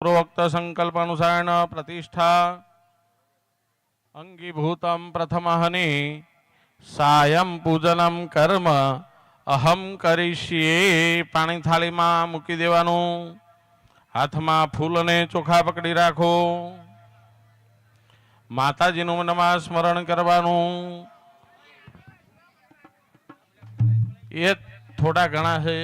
પ્રોક્ત સંકલ્પાનુસારેણ પ્રતિષ્ઠા અંગીભૂતમ પ્રથમહનિ સાયમ પૂજનમ કર્મ અહમ કરીશ્યે પાણી થાળીમાં મૂકી દેવાનું હાથમાં ફૂલ અને ચોખા પકડી રાખો માતાજીનું મનમાં સ્મરણ કરવાનું એ થોડા ઘણા છે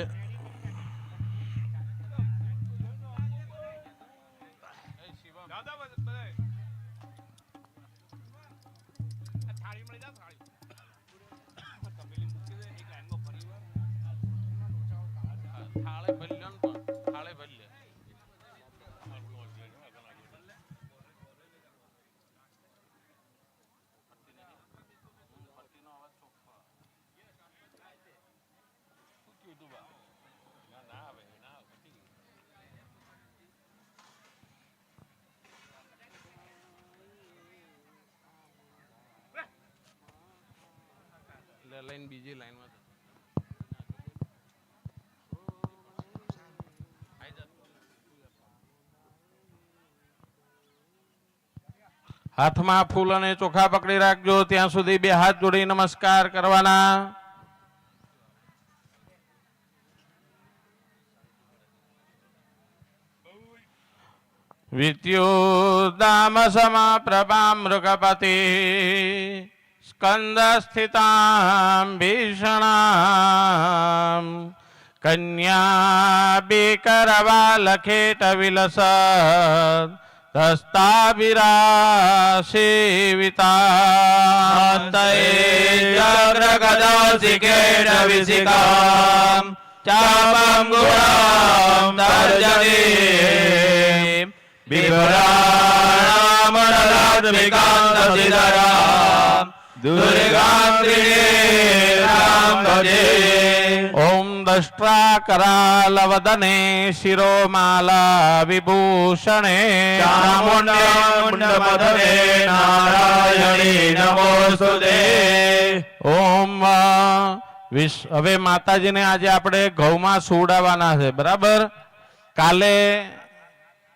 લઈને બીજી લાઈનમાં જતો. હાથમાં ફૂલ અને ચોખા પકડી રાખજો, ત્યાં સુધી બે હાથ જોડી નમસ્કાર કરવાના. વિદ્યુદામ સમા પ્રભા મૃગપતિ. स्कन्दस्थितां भीषणां कन्याबिकरबालखेटविलस हस्ताभिरासेविता जाग्रगदासिकेणविसिका चापं गुणां तर्जने विभराणामणलात्मिकान्तसिधरा ઓમ દષ્ટ્રા શિરોમાલા વિભૂષણે ચામુંડમુંડમધવે નારાયણી નમોસ્તુતે ઓમ વિશ- હવે માતાજીને આજે આપણે ઘઉંમાં સુવડાવવાના છે બરાબર? કાલે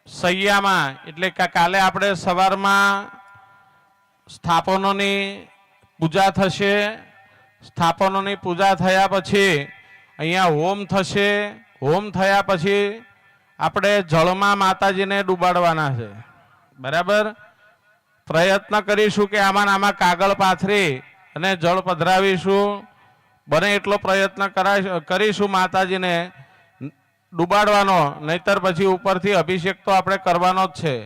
સૈયામાં એટલે કે કાલે આપણે સવારમાં સ્થાપનોની પૂજા થશે, સ્થાપનોની પૂજા થયા પછી, અહીંયા હોમ થશે, હોમ થયા પછી આપણે જળમાં માતાજીને ડૂબાડવાના છે. બરાબર? પ્રયત્ન કરીશું કે આમાં આમાં કાગળ પાથરી અને જળ પધરાવીશું. બને એટલો પ્રયત્ન કરીશું માતાજીને ડૂબાડવાનો, નહીતર પછી ઉપરથી અભિષેક તો આપણે કરવાનો જ છે.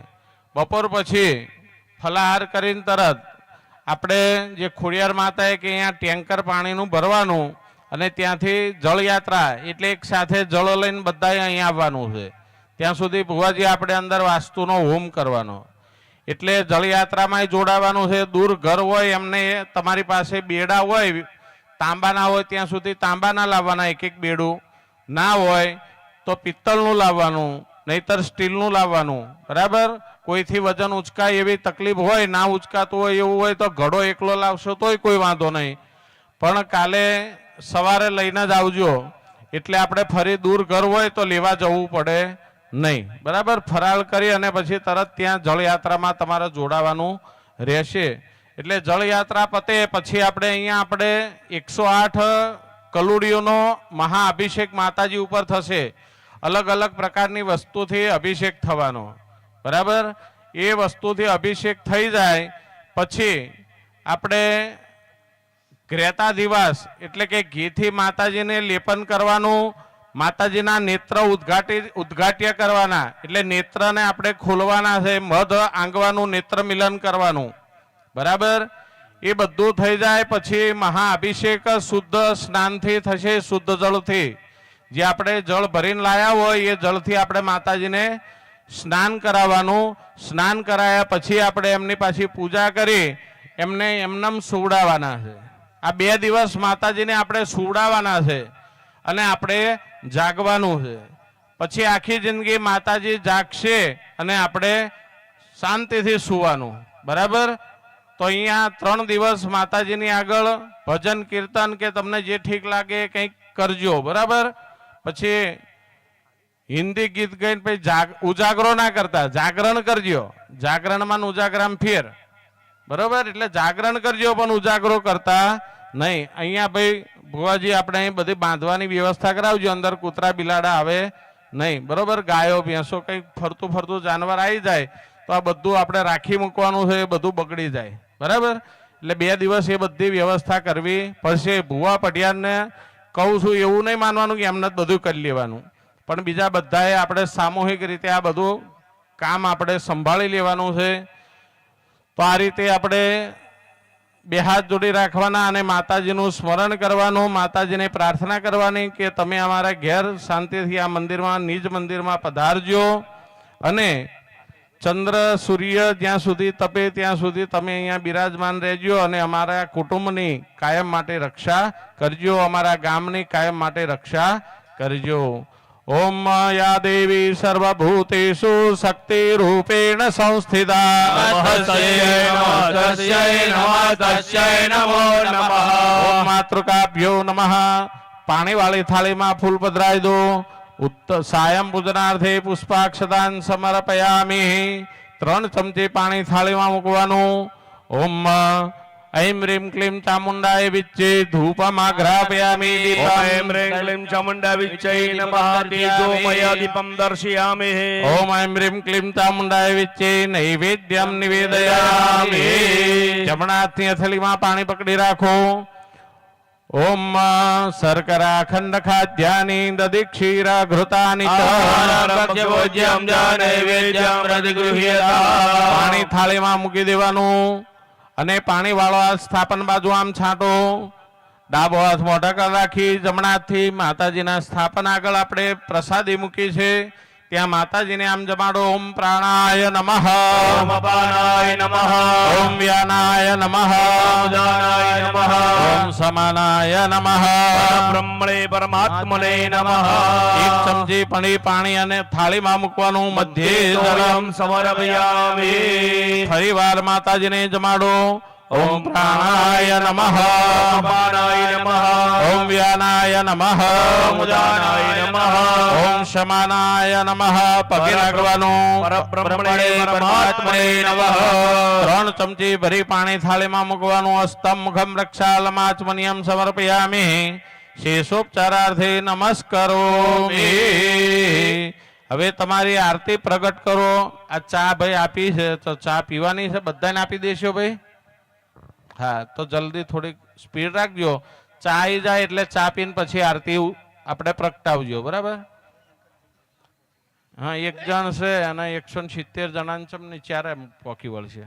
બપોર પછી ફલાહાર કરીને તરત આપણે જે ખોડિયાર માતાએ કે અહીંયા ટેન્કર પાણીનું ભરવાનું અને ત્યાંથી જળયાત્રા એટલે એક સાથે જળ લઈને બધાએ અહીંયા આવવાનું છે. ત્યાં સુધી ભુવાજી આપણે અંદર વાસ્તુનો હોમ કરવાનો. એટલે જળયાત્રામાં જોડાવાનું છે. દૂર ઘર હોય, એમને તમારી પાસે બેડા હોય, તાંબાના હોય, ત્યાં સુધી તાંબાના લાવવાના એક એક બેડું. ના હોય તો પિત્તળનું લાવવાનું, નહીતર સ્ટીલનું લાવવાનું. બરાબર? કોઈથી વજન ઉચકાય એવી તકલીફ હોય, ના ઉચકાતું હોય એવું હોય તો ઘડો એકલો લાવશો તોય કોઈ વાંધો નહીં. પણ કાલે સવારે લઈને જ આવજો. એટલે આપણે ફરી દૂર ઘર હોય તો લેવા જવું પડે નહીં. બરાબર? ફરાળ કરી અને પછી તરત ત્યાં જળયાત્રામાં તમારે જોડાવાનું રહેશે. એટલે જળયાત્રા પતે પછી આપણે અહીંયા આપણે એકસો આઠ કલુડીઓનો મહાઅભિષેક માતાજી ઉપર થશે. અલગ અલગ પ્રકારની વસ્તુથી અભિષેક થવાનો. બરાબર? એ વસ્તુથી અભિષેક થઈ જાય, પછી આપણે ગ્રેતા દિવસ, એટલે કે ઘીથી માતાજીને લેપન કરવાનું, માતાજીના નેત્ર ઉદ્ઘાટી, ઉદ્ઘાટ્ય કરવાના, એટલે નેત્રને આપણે ખોલવાના છે, મધ આંગવાનું, નેત્ર મિલન કરવાનું. બરાબર? એ બધું થઈ જાય, પછી મહાઅભિષેક શુદ્ધ સ્નાનથી થશે, શુદ્ધ જળથી. જે આપણે જળ ભરીને લાયા હોય, એ જળથી આપણે માતાજીને સ્નાન કરાવવાનું. સ્નાન કરાયા પછી આપણે એમની પાછી પૂજા કરી. એમને એમનેમ સુવડાવવાના છે. આ બે દિવસ માતાજીને આપણે સુવડાવવાના છે અને આપણે જાગવાનું છે. પછી આખી જિંદગી માતાજી જાગશે અને આપણે શાંતિથી સુવાનું. બરાબર? તો અહીંયા ત્રણ દિવસ માતાજીની આગળ ભજન, કીર્તન કે તમને જે ઠીક લાગે એ કંઈક કરજો. બરાબર? પછી હિન્દી ગીત ગઈને પછી ઉજાગરો ના કરતા. જાગરણ કરજો. જાગરણમાં ઉજાગરામાં ફેર. બરોબર? એટલે જાગરણ કરજો, પણ ઉજાગરો કરતા નહીં. અહીંયા ભાઈ ભુવાજી, આપણે અહીં બધી બાંધવાની વ્યવસ્થા કરાવજો. અંદર કૂતરા બિલાડા આવે નહીં. બરોબર? ગાયો, ભેંસો કંઈક ફરતું ફરતું જાનવર આવી જાય, તો આ બધું આપણે રાખી મૂકવાનું છે, એ બધું બગડી જાય. બરાબર? એટલે બે દિવસ એ બધી વ્યવસ્થા કરવી પડશે. ભુવા પટિયાને કહું છું, એવું નહીં માનવાનું કે એમને જ બધું કરી લેવાનું. પણ બીજા બધાએ આપણે સામૂહિક રીતે આ બધું કામ આપણે સંભાળી લેવાનું છે. તો આ રીતે આપણે બે હાથ જોડી રાખવાના અને માતાજીનું સ્મરણ કરવાનું, માતાજીને પ્રાર્થના કરવાની કે તમે અમારા ઘેર શાંતિથી આ મંદિરમાં, નિજ મંદિરમાં પધારજો અને ચંદ્ર, સૂર્ય જ્યાં સુધી તપે ત્યાં સુધી તમે અહીંયા બિરાજમાન રહેજો અને અમારા કુટુંબની કાયમ માટે રક્ષા કરજો, અમારા ગામની કાયમ માટે રક્ષા કરજો. ॐ યા દેવી સર્વભૂતેષુ શક્તિ રૂપેણ સંસ્થિતા માતૃકાભ્યો નમઃ। પાણીવાળી થાળીમાં ફૂલ પધરાવી દો। ઉત્તર સાયમ પૂજનાર્થે પુષ્પાક્ષદાન સમર્પયામી। ત્રણ ચમચી પાણી થાળીમાં મૂકવાનું। ઓમ ઐમ રીમ ક્લીમ ચામુંડાય વિચ્ચે ધૂપમાઘ્રાપયામિ ॐ ह्रीं क्लीं चामुण्डा विच्चै नमः तेजोमय दीपं दर्शयामि ઓમ ઐમ રીમ ક્લીમ ચામુંડાય વિચ્ચે નૈવેદ્યમ નિવેદયામિ જમણા હાથની અથેળીમાં પાણી પકડી રાખો ઓમ શર્કરા ખંડ ખાદ્યાની દધી ક્ષીર ઘૃતાની ચ. भोज्यं च नैवेद्यं प्रतिगृह्यताम् પાણી થાળીમાં મૂકી દેવાનું અને પાણી વાળો સ્થાપન બાજુ આમ છાંટો. ડાબો હાથ મોઢા રાખી જમણા હાથથી માતાજીના સ્થાપન આગળ આપણે પ્રસાદી મૂકી છે. ત્યાં માતાજીને આમ જમાડો ઓમ પ્રાણાય નમઃ. ઓમ અપાનાય નમઃ. ઓમ વ્યાનાય નમઃ. જાનાય નમઃ. સમાનાય નમઃ બ્રહ્મણે પરમાત્મને નમઃ। એક ચમચી પણી પાણી અને થાળીમાં મૂકવાનું મધ્યે ધરમ સમર્પયામિ। ફરી વાર માતાજીને જમાડો. ઓમ પ્રાણાય નમઃ અપાનાય નમઃ ઓમ વ્યાનાય નમઃ ઓમ ઉદાનાય નમઃ ઓમ શમાનાય નમઃ પગે લાગવાનું પરબ્રહ્મણે પરમાત્મને નમઃ ત્રણ ચમચી ભરી પાણી થાળીમાં મૂકવાનું અસ્તમ મુખમ રક્ષાલમાચમનિયમ સમર્પયામિ। શેષોપચારાર્થે નમસ્કારો હવે તમારી આરતી પ્રગટ કરો। આ ચા ભાઈ આપી છે તો ચા પીવાની છે? બધાને આપી દેશો ભાઈ? હા તો જલ્દી થોડીક સ્પીડ રાખજો. ચા આવી જાય એટલે ચા પીને પછી આરતી આપણે પ્રગટાવજો, બરાબર? હા, એક જણ છે અને એકસો સિત્તેર જણાને ચમની ચારે પોકી વળશે.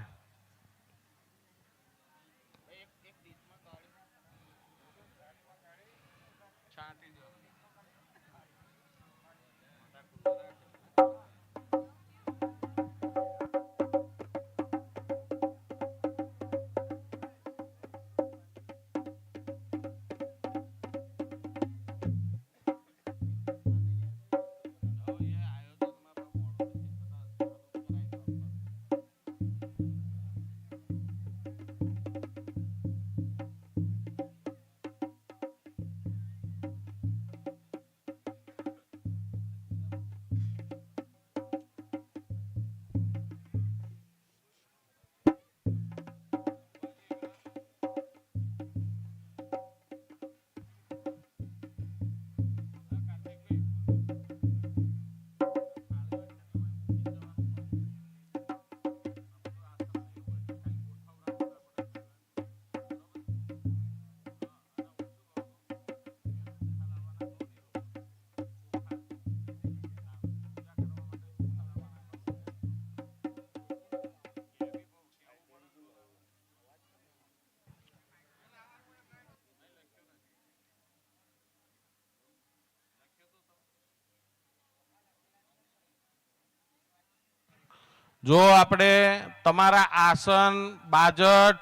જો આપણે તમારા આસન, બાજટ,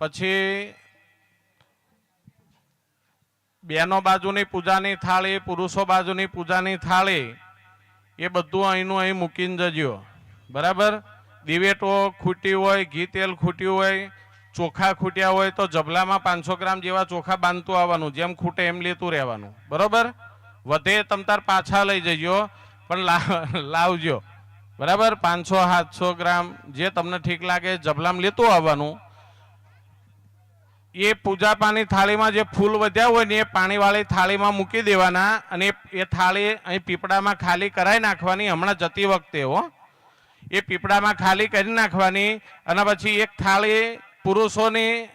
પછી બેનો બાજુની પૂજાની થાળી, પુરુષો બાજુની પૂજાની થાળી, એ બધું અહીંનું અહીં મૂકીને જજો. બરાબર? દિવેટો ખૂટી હોય, ઘી તેલ ખૂટ્યું હોય, ચોખા ખૂટ્યા હોય, તો જબલામાં પાંચસો ગ્રામ જેવા ચોખા બાંધતું આવવાનું, જેમ ખૂટે એમ લેતું રહેવાનું. બરાબર? વધે તમ તાર પાછા લઈ જજો, પણ લાવજો. બરાબર? પાંચસો, સાતસો ગ્રામ જે તમને ઠીક લાગે, જબલામ લેતું આવવાનું. એ પૂજા પાણી થાળીમાં જે ફૂલ વધ્યા હોય ને એ પાણીવાળી થાળીમાં મૂકી દેવાના અને એ- થાળી અહીં પીપળામાં ખાલી કરાવી નાખવાની હમણાં જતી વખતે, હો. એ પીપળામાં ખાલી કરી નાખવાની અને પછી એક થાળી પુરુષોની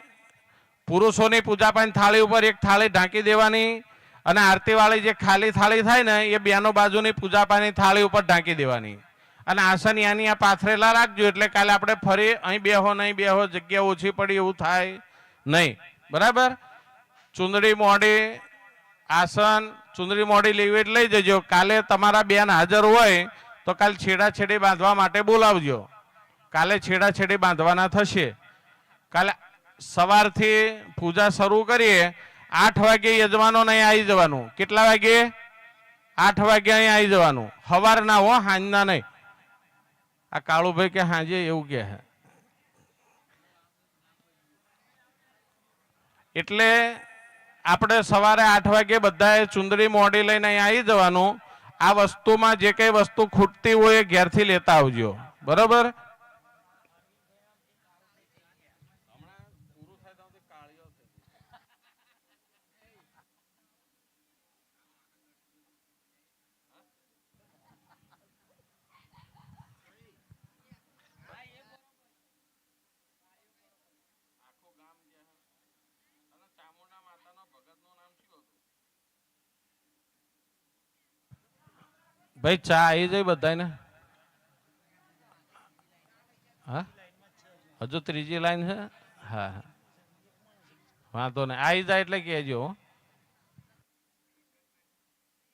પુરુષોની પૂજા પાણી થાળી ઉપર એક થાળી ઢાંકી દેવાની અને આરતીવાળી જે ખાલી થાળી થાય ને એ બેનો બાજુની પૂજા પાણી થાળી ઉપર ઢાંકી દેવાની. અને આસન યાની આ પાથરેલા રાખજો, એટલે કાલે આપણે ફરી અહીં બેહો નહીં, બેહો, જગ્યા ઓછી પડી એવું થાય નહીં. બરાબર? ચુંદડી મોડી, આસન, ચુંદડી મોડી લેવી એટલે લઈ જજો. કાલે તમારા બેન હાજર હોય તો કાલે છેડાછેડી બાંધવા માટે બોલાવજો. કાલે છેડાછેડી બાંધવાના થશે. કાલે સવારથી પૂજા શરૂ કરીએ. આઠ વાગે યજમાનો નહીં આવી જવાનું. કેટલા વાગે? આઠ વાગે અહીં આવી જવાનું. સવારના હો સાંજના નહીં. આ કાળુભાઈ કે હાજે એવું કે એટલે આપણે સવારે આઠ વાગે બધાએ ચુંદડી મોડી લઈને અહીં આવી જવાનું. આ વસ્તુમાં જે કઈ વસ્તુ ખૂટતી હોય એ ઘેરથી લેતા આવજો. બરોબર? ભાઈ, ચા આવી જાય બધાને હા? હજુ ત્રીજી લાઈન છે? હા વાંધો નહીં. આવી જાય એટલે કહેજો.